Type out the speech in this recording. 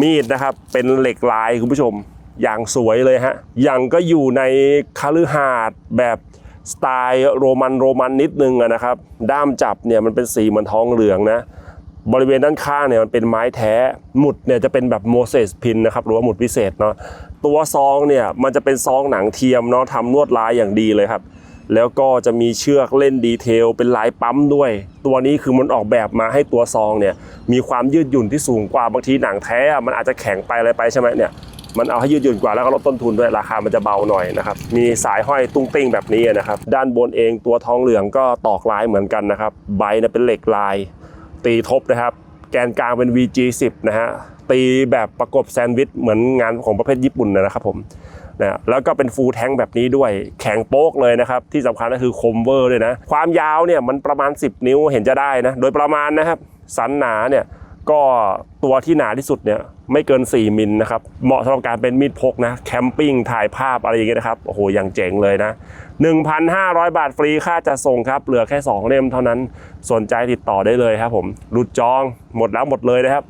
มีดนะครับเป็นเหล็กลายคุณผู้ชมอย่างสวยเลยฮะอย่างก็อยู่ในคาลือหาดแบบสไตล์โรมันโรมันนิดนึงนะครับ ด้ามจับเนี่ยมันเป็นสีเหมือนทองเหลืองนะ บริเวณด้านข้างเนี่ยมันเป็นไม้แท้ หมุดเนี่ยจะเป็นแบบโมเสสพินนะครับหรือว่าหมุดพิเศษเนาะ ตัวซองเนี่ยมันจะเป็นซองหนังเทียมเนาะทำลวดลายอย่างดีเลยครับ แล้วก็จะมีเชือกเล่นดีเทลเป็นลายปั๊มด้วย ตัวนี้คือมันออกแบบมาให้ตัวซองเนี่ยมีความยืดหยุ่นที่สูงกว่าบางทีหนังแท้มันอาจจะแข็งไปอะไรไปใช่ไหมเนี่ยมันเอาให้ยืดหยุ่นกว่าแล้วก็ลดต้นทุนด้วยราคามันจะเบาหน่อยนะครับมีสายห้อยตุ้งติ้งแบบนี้นะครับด้านบนเองตัวทองเหลืองก็ตอกลายเหมือนกันนะครับใบเนี่ยเป็นเหล็กลายตีทบนะครับ แกนกลางเป็น VG10 นะฮะตีแบบประกบแซนด์วิชเหมือนงานของประเภทญี่ปุ่นนะครับผมนะแล้วก็เป็นฟูลแทงแบบนี้ด้วยแข็งโป๊กเลยนะครับ ที่สำคัญก็คือคมเวอร์ด้วยนะ ความยาวเนี่ยมันประมาณ 10 นิ้วเห็นจะได้นะ โดยประมาณนะครับ สันหนาเนี่ย ก็ตัวที่หนาที่สุดเนี่ยไม่เกิน 4 มิลนะครับ เหมาะสำหรับการเป็นมีดพกนะ แคมปิ้งถ่ายภาพอะไรอย่างเงี้ยนะครับ โอ้โหอย่างเจ๋งเลยนะ 1,500 บาทฟรีค่าจะส่งครับ เหลือแค่ 2 เล่มเท่านั้น สนใจติดต่อได้เลยครับผมรุดจองหมดแล้วหมดเลยนะครับ